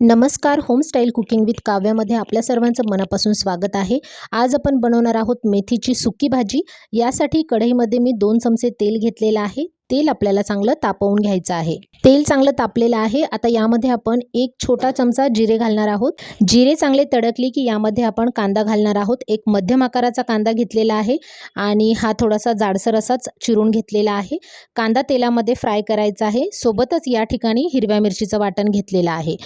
नमस्कार होमस्टाईल cooking with काव्यामध्ये आपल्या सर्वांचं मनापासून स्वागत आहे. आज आपण बनवणार आहोत मेथीची सुकी भाजी. यासाठी कढईमध्ये मी दोन चमचे तेल घेतलेलं आहे. तेल आपल्याला चांगलं तापवून घ्यायचं आहे. तेल चांगलं तापलेलं आहे. आता यामध्ये आपण एक छोटा चमचा जिरे घालणार आहोत. जिरे चांगले तडकले की यामध्ये आपण कांदा घालणार आहोत. एक मध्यम आकाराचा कांदा घेतलेला आहे आणि हा थोडासा जाडसर असाच चिरून घेतलेला आहे. कांदा तेलामध्ये फ्राय करायचा आहे. सोबतच या ठिकाणी हिरव्या मिरचीचं वाटण घेतलेलं आहे.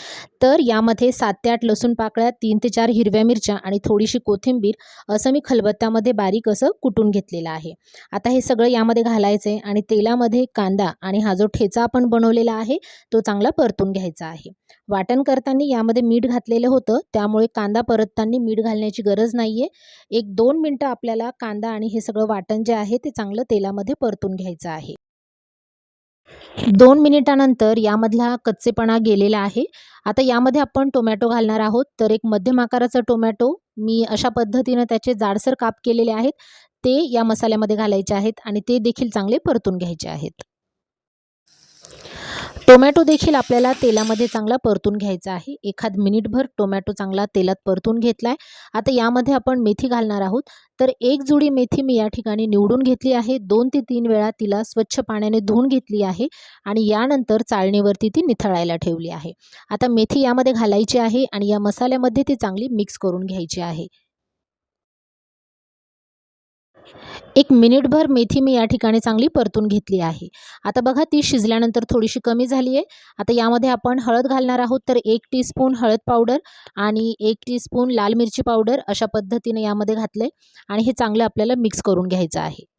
तर यामध्ये सात ते आठ लसूण पाकळ्या तीन ते चार हिरव्या मिरच्या आणि थोडीशी कोथिंबीर असं मी खलबत्त्यामध्ये बारीक असं कुटून घेतलेलं आहे. आता हे सगळं यामध्ये घालायचं आहे आणि तेलामध्ये कांदा आणि हा जो ठेचा आपण बनवलेला आहे तो चांगला परतून घ्यायचा आहे. वाटण करताना यामध्ये मीठ घातलेलं होतं त्यामुळे कांदा परतताना मीठ घालण्याची गरज नाही आहे एक दोन मिनटं आपल्याला कांदा आणि हे सगळं वाटण जे आहे ते चांगलं तेलामध्ये परतून घ्यायचं आहे. दोन मिनिटानंतर यामधला कच्चेपणा गेलेला आहे. आता यामध्ये आपण टोमॅटो घालणार आहोत. तर एक मध्यम आकाराचा टोमॅटो मी अशा पद्धतीनं त्याचे जाडसर काप केलेले आहेत. ते या मसाल्यामध्ये घालायचे आहेत आणि ते देखील चांगले परतून घ्यायचे आहेत. टोमॅटो देखील आपल्याला तेलामध्ये चांगला परतून घ्यायचा आहे. एखाद मिनिटभर टोमॅटो चांगला तेलात परतून घेतला आहे आता यामध्ये आपण मेथी घालणार आहोत. तर एक जुडी मेथी मी या ठिकाणी निवडून घेतली आहे. दोन ते तीन वेळा तिला स्वच्छ पाण्याने धुवून घेतली आहे आणि यानंतर चाळणीवरती ती निथळायला ठेवली आहे. आता मेथी यामध्ये घालायची आहे आणि या मसाल्यामध्ये ती चांगली मिक्स करून घ्यायची आहे. एक मिनिटभर मेथी मी या ठिकाणी चांगली परतून घेतली आहे. आता बघा ती शिजल्यानंतर थोडीशी कमी झाली आहे. आता यामध्ये आपण हळद घालणार आहोत तर एक टीस्पून हळद पावडर आणि एक टीस्पून लाल मिरची पावडर अशा पद्धतीने यामध्ये घातले आणि हे चांगलं आपल्याला मिक्स करून घ्यायचं आहे.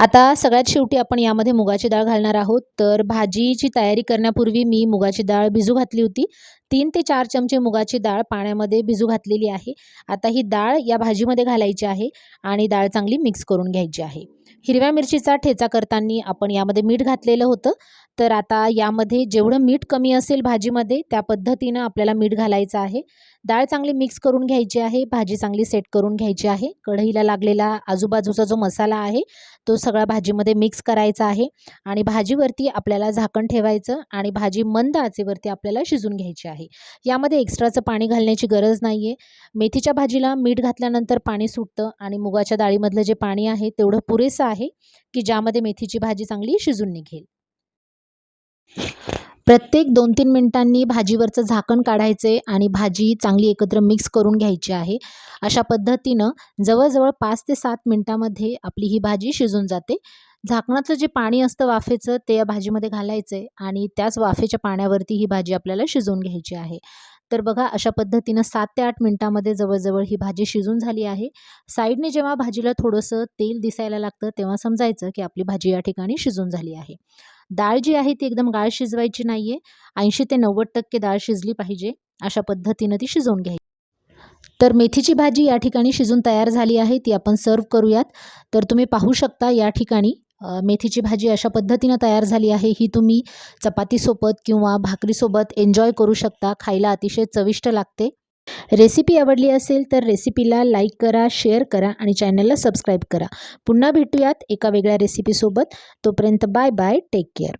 आता सगळ्यात शेवटी आपण यामध्ये मुगाची डाळ घालणार आहोत. तर भाजीची तयारी करण्यापूर्वी मी मुगाची डाळ भिजू घातली होती. तीन ते चार चमचे मुगाची डाळ पाण्यामध्ये भिजू घातलेली आहे. आता ही डाळ या भाजीमध्ये घालायची आहे आणि डाळ चांगली मिक्स करून घ्यायची आहे. हिरव्या मिरचीचा ठेचा करताना आपण यामध्ये मीठ घातलेलं होतं. तर आता यामध्ये जेवढं मीठ कमी असेल भाजीमध्ये त्या पद्धतीनं आपल्याला मीठ घालायचं आहे. डाळ चांगली मिक्स करून घ्यायची आहे भाजी चांगली सेट करून घ्यायची आहे. कढईला लागलेला आजूबाजूचा जो मसाला आहे तो सगळा भाजीमध्ये मिक्स करायचा आहे आणि भाजीवरती आपल्याला झाकण ठेवायचं आणि भाजी मंद आचेवरती आपल्याला शिजून घ्यायची आहे. यामध्ये एक्स्ट्राचं पाणी घालण्याची गरज नाही आहे मेथीच्या भाजीला मीठ घातल्यानंतर पाणी सुटतं आणि मुगाच्या डाळीमधलं जे पाणी आहे तेवढं पुरेसं आहे की ज्यामध्ये मेथीची भाजी चांगली शिजून निघेल. प्रत्येक दोन तीन मिनिटांनी भाजीवरचं झाकण काढायचे आणि भाजी चांगली एकत्र मिक्स करून घ्यायची आहे. अशा पद्धतीनं जवळजवळ पाच ते सात मिनटामध्ये आपली ही भाजी शिजून जाते. झाकणाचं जे पाणी असतं वाफेचं ते या भाजीमध्ये घालायचं आहे आणि त्याच वाफेच्या पाण्यावरती ही भाजी आपल्याला शिजवून घ्यायची आहे. तर बघा अशा पद्धतीनं सात ते आठ मिनटामध्ये जवळजवळ ही भाजी शिजून झाली आहे. साईडने जेव्हा भाजीला थोडंसं तेल दिसायला लागतं तेव्हा समजायचं की आपली भाजी या ठिकाणी शिजून झाली आहे. डाळ जी आहे ती एकदम गाळ शिजवायची नाही आहे ऐंशी ते नव्वद टक्के डाळ शिजली पाहिजे. अशा पद्धतीनं ती शिजवून घ्यायची. तर मेथीची भाजी या ठिकाणी शिजून तयार झाली आहे ती आपण सर्व करूयात. तर तुम्ही पाहू शकता या ठिकाणी मेथीची भाजी अशा पद्धतीनं तयार झाली आहे. ही तुम्ही चपातीसोबत किंवा भाकरीसोबत एन्जॉय करू शकता. खायला अतिशय चविष्ट लागते. रेसिपी आवडली असेल तर रेसिपीला लाईक करा शेअर करा आणि चॅनलला सबस्क्राईब करा. पुन्हा भेटूयात एका वेगळ्या रेसिपीसोबत तोपर्यंत बाय बाय टेक केअर